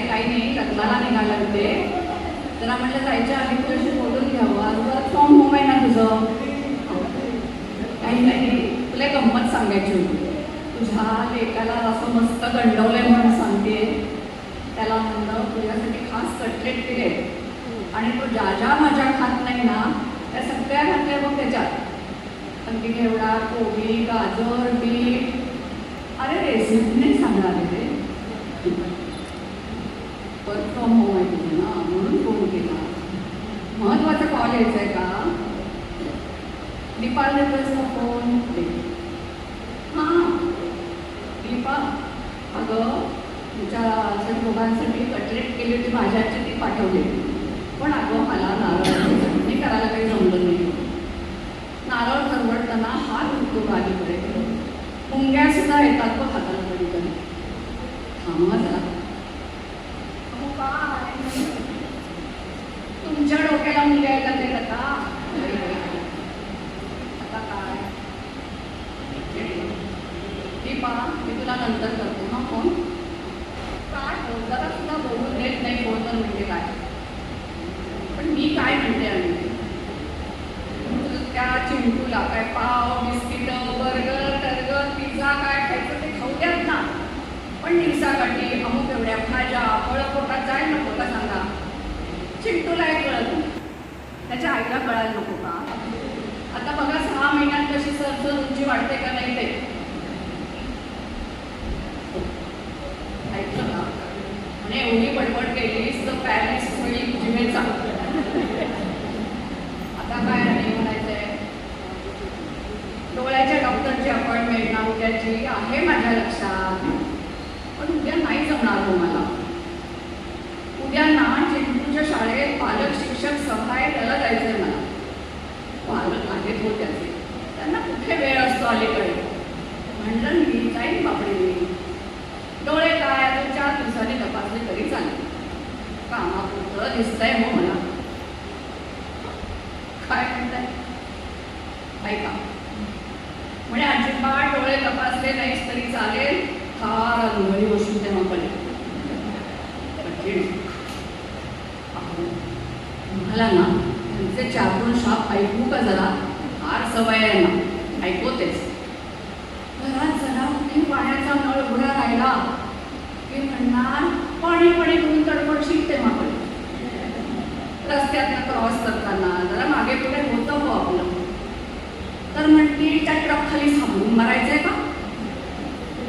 नाही काही नाही. लग्नाला निघाला तिथे जरा म्हटलं जायच्या आधी तुझ्याशी बोलून घ्यावं. आजवर फॉर्म होम आहे ना तुझं? काही नाही. तुला गंमत सांगायची होती. तुझ्या लेकाला असं मस्त गंडवलंय म्हणून सांगते. त्याला म्हणलं तुझ्यासाठी खास कटलेट दिले. आणि तो ज्या ज्या माझ्या खात नाही ना त्या सगळ्या घातल्या मग त्याच्यात. अगदी घेवडा कोबी गाजर बीट. अरे रेसिपी नाही सांगणार आहे ते वर्क फ्रॉम होम आहे तुझं ना म्हणून फोन केला महत्त्वाचा कॉल यायचा आहे का? दीपाल देतोयस फोन हां. दीपा अगं तुमच्या असं दोघांसाठी कटलेट केली होती भाज्याची ती पाठवली. पण अगं मला नारळ चटणी करायला काही जमलं नाही. नारळ परवडताना हात उठतो गाडीकडे मुंग्या सुद्धा येतात तो हाताला कधी कधी थांबा जरा अहो काय तुमच्या डोक्याला मुंग्या येतात ते आता? आता काय? दीपा मी तुला नंतर करतो ना फोन काय? हो जरा सुद्धा बोलून देत नाही फोनवर म्हणजे काय पण मी काय म्हणते आणि त्या चिंटूला काय पाव बिस्किट बर्गर टर्गर पिझ्झा काय खायचं ते खाऊ द्यात ना पण दिवसाकाठी अमुक एवढ्या भाज्या फळं पोटात जायला नको का सांगा चिंटूला एक कळत नाही. त्याच्या आईला कळायला नको का? आता बघा सहा महिन्यात कशी सर उंची वाढते का नाही ते. ऐकलं का? म्हणजे एवढी बडबड केलीस तर पॅरेंट्स होईल जिमेचा आता काय नाही म्हणायचंय? डोळ्याच्या डॉक्टरची अपॉइंटमेंट ना उद्याची आहे माझ्या लक्षात. पण उद्या नाही जमणार तुम्हाला मला उद्या ना चिंटूच्या शाळेत पालक शिक्षक सभा आहे त्याला जायचंय मला पालक आहेत हो त्याचे त्यांना कुठे वेळ असतो अलीकडे? म्हणलं मी जाईन बापडे मी. डोळे काय आता चार दिवसांनी तपासले तरी चालेल. कामापुरतं दिसतंय हो मला. काय म्हणताय? ऐका. म्हणजे अजिबात डोळे तपासले नाहीच तरी चालेल. फार अनुभवी वस्तू तेव्हा पण अहो, तुम्हाला ना त्यांचे चार दोन शाप ऐकू का जरा? फार ना ऐकवतेच घरात जरा कुठे पाण्याचा नळ उघडा राहिला. की म्हणणार पाणी पाणी करून तडफड शिकते पण रस्त्यातनं क्रॉस करताना जरा मागे पुढे होतं हो आपलं. तर म्हणते त्या ट्रक खाली थांबून मरायचंय का?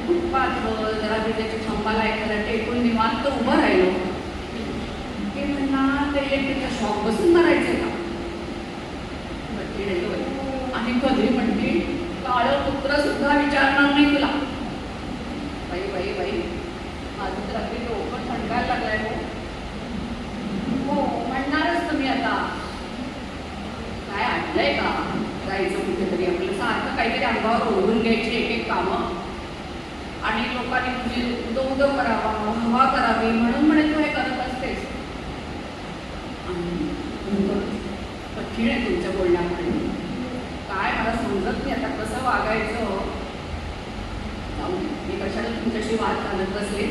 फुटपाथवर जरा विजेच्या खांबाला एखादा टेकून निवांत उभं राहिलो की म्हणणार ते इलेक्ट्रिकचा शॉक बसून मारायचंय का म्हणतील हे होय. कधी म्हणते काळ पुत्र सुद्धा विचारणार नाही तुला. बाई बाई बाई. माझं तर अगदी डोकं थंडायला लागलाय हो. हो म्हणणारच तुम्ही आता. काय आणलंय का? जायचं कुठेतरी. आपलं सारखं काहीतरी अंगावर ओढून घ्यायची एक एक कामं. आणि लोकांनी तुझी उदो करावा हवा करावी म्हणून म्हणे तू हे करत असतेस. कठीण आहे तुमच्या बोलण्यात. समजत नाही आता कसं वागायचं? जाऊ मी कशाला तुमच्याशी वाद घालत बसले?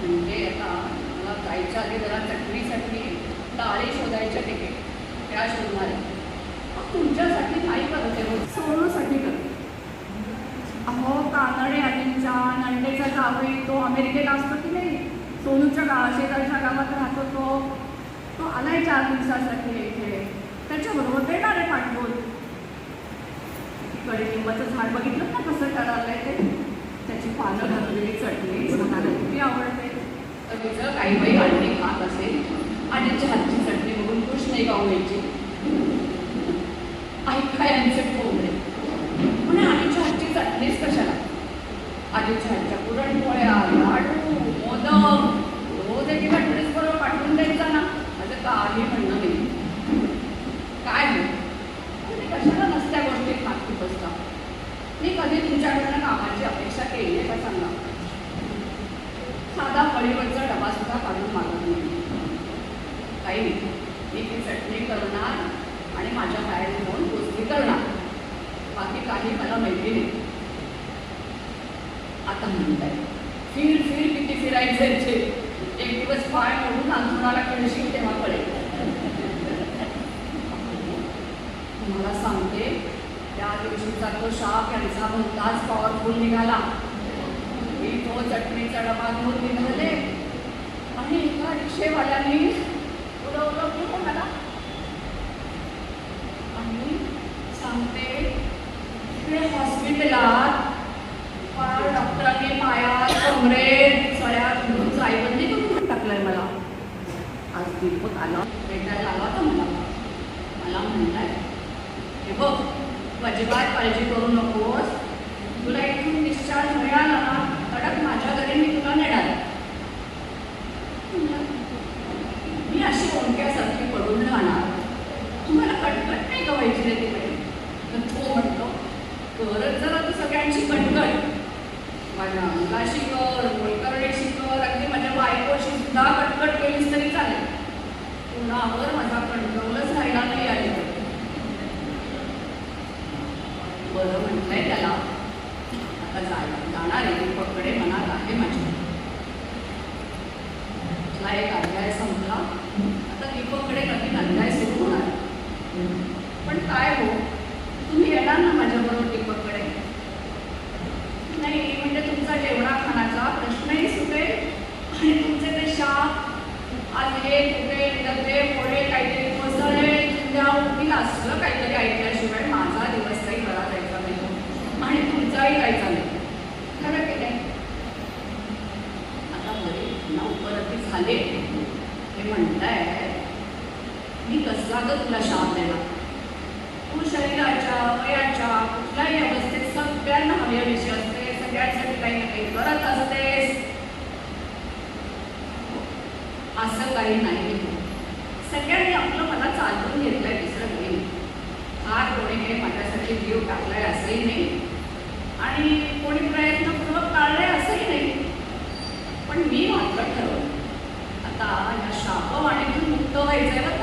म्हणजे आता मला जायच्या आधी जरा चटणीसाठी डाळी शोधायच्या तिथे त्या शोधणार. तुमच्यासाठी नाही करते सोनूसाठी करते. अहो कानडे आजींचा नंडेचा जावई तो अमेरिकेला असतो की नाही? सोनूच्या गावा शेजारच्या गावात राहतो तो. तो आलाय चार दिवसासाठी इथे. त्याच्याबरोबर देणार आहे पाठवून कडीलिंबाचं झाड बघितलं ना कसं ठरवलंय ते? त्याची पानं घातलेली चटणी मला किती आवडते तर तिचं काही बाई अंडी खात असेल? आणि हातची चटणी बघून खुश नाही गाऊ यायची ऐका यांचे कोंबडे म्हणे आजीच्या हातची चटणीच कशाला? आजीच्या हातच्या पुरणपोळ्या लाडू मोदक. रोज एकी चटणीच बरोबर पाठवून द्यायचा ना. माझं काही म्हणजे नाही काय हो तुम्ही कशाला नसत्या गोष्टी खात खूप असता मी कधी तुमच्याकडनं कामाची अपेक्षा केली आहे का सांगा. साधा फळीवरचा डबा सुद्धा काढून मागत नाही. काही नाही. मी ती चटणी करणार आणि माझ्या बाहेर जाऊन गोष्टी करणार. बाकी काही मला माहिती नाही. आता म्हणताय. फिर फिर किती फिरायचे एक दिवस पाय मोडून अंथरुणाला खेळशील तेव्हा पडेल? तुम्हाला सांगते त्या दिवशीचा तो शाप यांचा भलताच पॉवरफुल निघाला. मी तो चटणीचा डबा घेऊन निघाले. आणि एका रिक्षेवाल्याने उडवलं घेऊन मला आणि सांगते तिकडे हॉस्पिटलात फार डॉक्टरांनी पाया कमरेत सळ्या घेऊन जाईबंदी करून टाकलंय मला? आज दीपक आला. भेटायला आला होता मला म्हणलाय हे बघ तू अजिबात काळजी करू नकोस. तुला इथून डिस्चार्ज मिळाला ना कडक माझ्या घरी मी तुला नेणार. मी अशी ओंक्यासारखी पडून राहणार. तुम्हाला कटकट नाही गवायची रे तिकडे तर तो म्हणतो करत जरा तू सगळ्यांची कटकट. माझ्या अंगाशी कर मोलकरडेशी कर अगदी माझ्या बायकोशी सुद्धा कटकट केलीस तरी चालेल. कुणावर माझा कंट्रोलच राहिला नाही आली बरं म्हटलंय त्याला. आता जाय जाणार आहे दीपकडे मनात आहे माझ्या तुला एक अध्याय संपला? आता दीपकडे नवीन अध्याय सुरू होणार? पण काय हो? तुम्ही येणार ना माझ्याबरोबर दीपकडे नाही म्हणजे तुमचा जेवणा खाण्याचा प्रश्नही सुटेल आणि तुमचे ते शाप आले तुटे डबे पोळे काहीतरी कोसळे उठील असलं काहीतरी ऐकल्याशिवाय माझा दिवस काही बरा जाईल. तुमचाही जायचा नाही. खरं की नाही? आता बरे पुन्हा उपरती झाले. हे म्हणताय. मी कसला तर तुला शाप देणार? तू शरीराच्या वयाच्या कुठल्याही अवस्थेत सगळ्यांना हवी असते. सगळ्यांसाठी काही ना काही करत असतेस. असं काही नाही. सगळ्यांनी आपलं मला चालवून घेतलंय दुसरं काही नाही. फार कोणी काही माझ्यासाठी जीव टाकलाय असंही नाही. आणि कोणी प्रयत्नपूर्वक टाळले असंही नाही. पण मी मात्र ठरवलं आता या शापवाणीतून मुक्त व्हायचंय बरं.